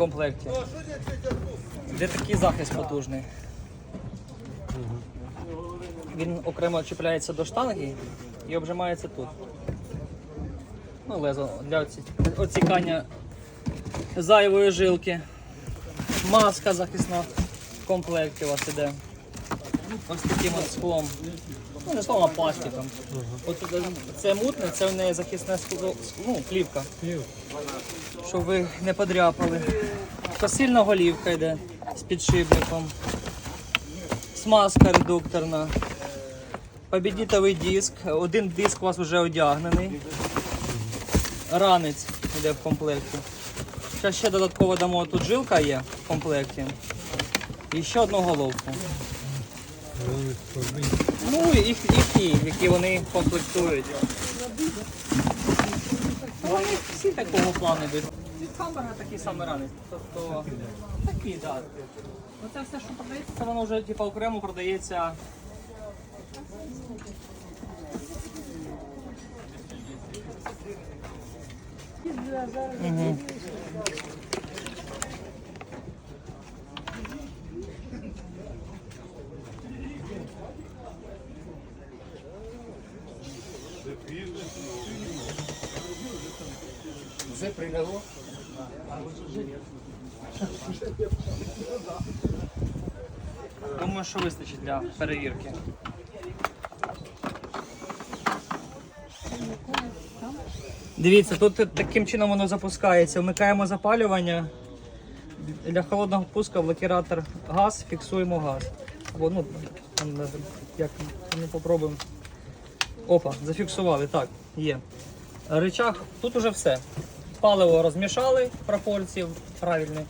комплекті. Де такий захист потужний. Він окремо чіпляється до штанги і обжимається тут. Ну, лезо для оцікання зайвої жилки. Маска захисна в комплекті у вас іде. Ось таким от склом. Ну, не склом, а пластиком. От це мутне, це в неї захисне скло, ну, плівка. Щоб ви не подряпали. Посильна голівка йде з підшипником. Смазка редукторна. Побідітовий диск. Один диск у вас вже одягнений. Ранець йде в комплекті. Зараз ще додатково дамо тут жилка є в комплекті. І ще одну головку. Ну їх, їхні, які вони комплектують. Вони всі такого плану йдуть. Від камера такий самий ранець. Тобто такий, так. Да. Ну це все, що продається, це воно вже типу, окремо продається. Угу. Вже прилягло. Думаю, що вистачить для перевірки. Дивіться, тут таким чином воно запускається. Вмикаємо запалювання. Для холодного пуска в лакіратор газ, фіксуємо газ. Або ну, як ми попробуємо. Опа, зафіксували. Так, є. Рычаг, тут уже все. Паливо розмішали, пропорції правильні.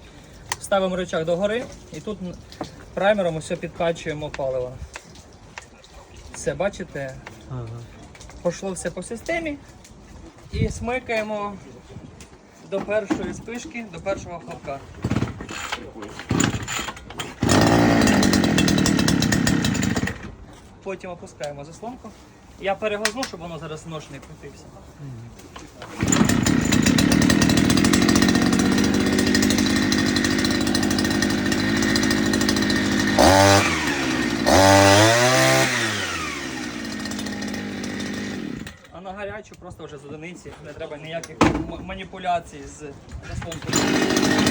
Ставимо рычаг догори і тут праймером усе підкачуємо паливо. Все, бачите? Пішло все по системі. І смикаємо до першої спишки, до першого хлопка. Потім опускаємо заслонку. Я переглазну, щоб воно зараз нож не крутився. А на гарячу просто вже з одиниці не треба ніяких маніпуляцій з заслонкою.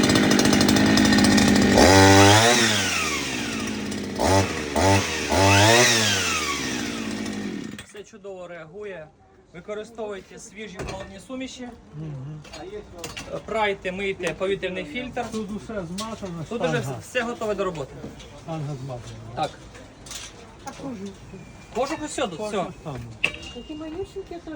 Чудово реагує. Використовуйте свіжі холодні суміші, прайте, мийте повітряний фільтр. Тут усе змазано, Тут вже штанга, все готове до роботи. штанга змазана. Так. Кожух усе тут, все. Такі малюсенькі, то